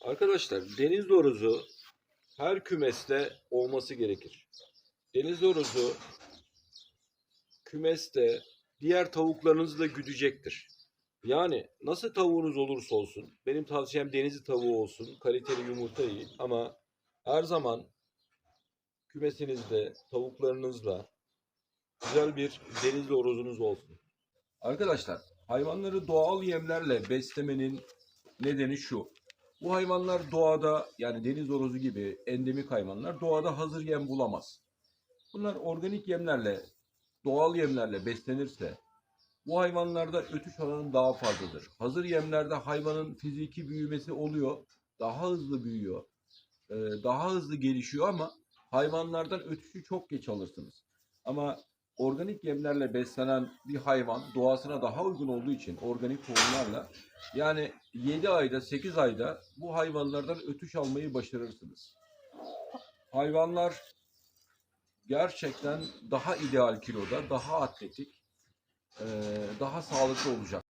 Arkadaşlar deniz doruzu her kümeste olması gerekir. Deniz doruzu kümeste diğer tavuklarınızı da güdecektir. Yani nasıl tavuğunuz olursa olsun benim tavsiyem deniz tavuğu olsun. Kaliteli yumurta yiyin ama her zaman kümesinizde tavuklarınızla güzel bir deniz doruzunuz olsun. Arkadaşlar hayvanları doğal yemlerle beslemenin nedeni şu. Bu hayvanlar doğada yani deniz horozu gibi endemik hayvanlar doğada hazır yem bulamaz. Bunlar organik yemlerle, doğal yemlerle beslenirse bu hayvanlarda ötüş alanı daha fazladır. Hazır yemlerde hayvanın fiziki büyümesi oluyor, daha hızlı büyüyor, daha hızlı gelişiyor ama hayvanlardan ötüşü çok geç alırsınız. Ama organik yemlerle beslenen bir hayvan doğasına daha uygun olduğu için organik tohumlarla yani 7 ayda 8 ayda bu hayvanlardan ötüş almayı başarırsınız. Hayvanlar gerçekten daha ideal kiloda, daha atletik, daha sağlıklı olacak.